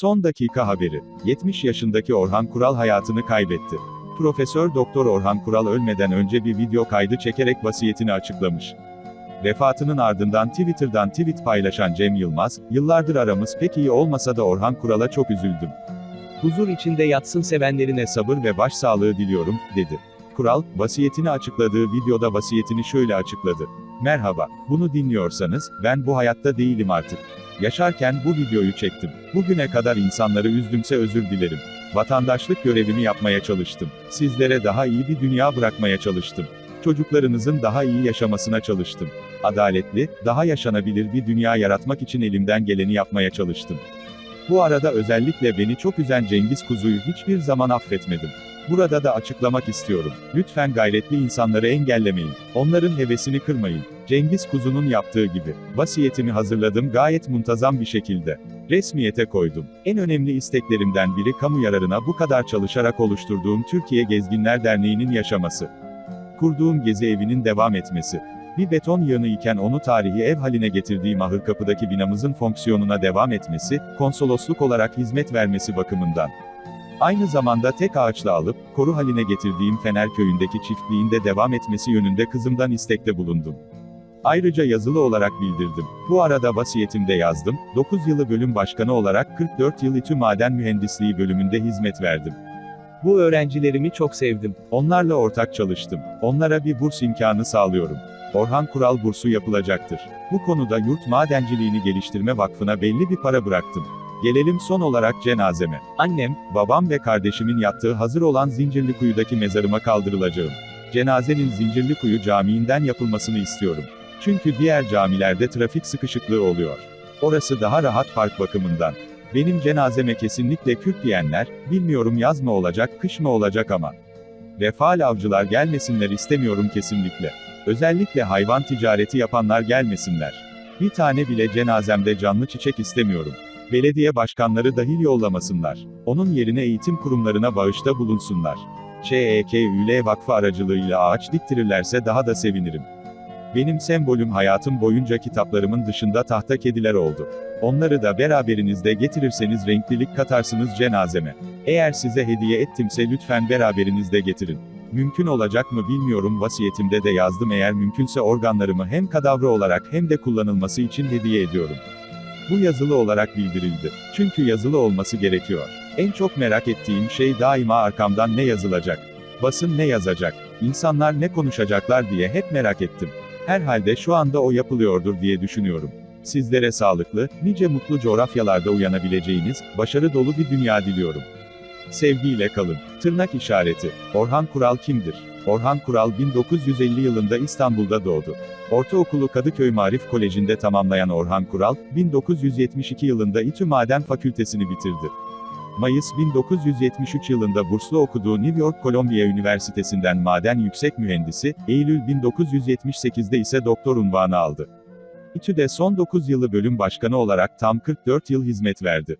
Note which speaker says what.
Speaker 1: Son dakika haberi. 70 yaşındaki Orhan Kural hayatını kaybetti. Profesör Doktor Orhan Kural ölmeden önce bir video kaydı çekerek vasiyetini açıklamış. Vefatının ardından Twitter'dan tweet paylaşan Cem Yılmaz, yıllardır aramız pek iyi olmasa da Orhan Kural'a çok üzüldüm. Huzur içinde yatsın sevenlerine sabır ve başsağlığı diliyorum, dedi. Kural, vasiyetini açıkladığı videoda vasiyetini şöyle açıkladı. Merhaba, bunu dinliyorsanız, ben bu hayatta değilim artık. Yaşarken bu videoyu çektim. Bugüne kadar insanları üzdümse özür dilerim. Vatandaşlık görevimi yapmaya çalıştım. Sizlere daha iyi bir dünya bırakmaya çalıştım. Çocuklarınızın daha iyi yaşamasına çalıştım. Adaletli, daha yaşanabilir bir dünya yaratmak için elimden geleni yapmaya çalıştım. Bu arada özellikle beni çok üzen Cengiz Kuzu'yu hiçbir zaman affetmedim. Burada da açıklamak istiyorum. Lütfen gayretli insanları engellemeyin. Onların hevesini kırmayın. Cengiz Kuzu'nun yaptığı gibi. Vasiyetimi hazırladım gayet muntazam bir şekilde. Resmiyete koydum. En önemli isteklerimden biri kamu yararına bu kadar çalışarak oluşturduğum Türkiye Gezginler Derneği'nin yaşaması. Kurduğum gezi evinin devam etmesi. Bir beton yığını iken onu tarihi ev haline getirdiğim Ahırkapı'daki binamızın fonksiyonuna devam etmesi, konsolosluk olarak hizmet vermesi bakımından. Aynı zamanda tek ağaçla alıp, koru haline getirdiğim Fener Köyü'ndeki çiftliğin de devam etmesi yönünde kızımdan istekte bulundum. Ayrıca yazılı olarak bildirdim. Bu arada vasiyetimde yazdım, 9 yılı bölüm başkanı olarak 44 yıl İTÜ Maden Mühendisliği bölümünde hizmet verdim. Bu öğrencilerimi çok sevdim. Onlarla ortak çalıştım. Onlara bir burs imkanı sağlıyorum. Orhan Kural bursu yapılacaktır. Bu konuda Yurt Madenciliğini Geliştirme Vakfı'na belli bir para bıraktım. Gelelim son olarak cenazeme. Annem, babam ve kardeşimin yattığı hazır olan Zincirlikuyu'daki mezarıma kaldırılacağım. Cenazenin Zincirlikuyu Camii'nden yapılmasını istiyorum. Çünkü diğer camilerde trafik sıkışıklığı oluyor. Orası daha rahat park bakımından. Benim cenazeme kesinlikle Kürt diyenler, bilmiyorum yaz mı olacak, kış mı olacak ama. Vefaal avcılar gelmesinler istemiyorum kesinlikle. Özellikle hayvan ticareti yapanlar gelmesinler. Bir tane bile cenazemde canlı çiçek istemiyorum. Belediye başkanları dahil yollamasınlar. Onun yerine eğitim kurumlarına bağışta bulunsunlar. ÇEKÜL Vakfı aracılığıyla ağaç diktirirlerse daha da sevinirim. Benim sembolüm hayatım boyunca kitaplarımın dışında tahta kediler oldu. Onları da beraberinizde getirirseniz renklilik katarsınız cenazeme. Eğer size hediye ettimse lütfen beraberinizde getirin. Mümkün olacak mı bilmiyorum vasiyetimde de yazdım eğer mümkünse organlarımı hem kadavra olarak hem de kullanılması için hediye ediyorum. Bu yazılı olarak bildirildi. Çünkü yazılı olması gerekiyor. En çok merak ettiğim şey daima arkamdan ne yazılacak? Basın ne yazacak? İnsanlar ne konuşacaklar diye hep merak ettim. Herhalde şu anda o yapılıyordur diye düşünüyorum. Sizlere sağlıklı, nice mutlu coğrafyalarda uyanabileceğiniz, başarı dolu bir dünya diliyorum. Sevgiyle kalın. Tırnak işareti. Orhan Kural kimdir? Orhan Kural 1950 yılında İstanbul'da doğdu. Ortaokulu Kadıköy Marif Koleji'nde tamamlayan Orhan Kural, 1972 yılında İTÜ Maden Fakültesini bitirdi. Mayıs 1973 yılında burslu okuduğu New York Columbia Üniversitesi'nden maden yüksek mühendisi, Eylül 1978'de ise doktor unvanı aldı. İTÜ'de son 9 yılı bölüm başkanı olarak tam 44 yıl hizmet verdi.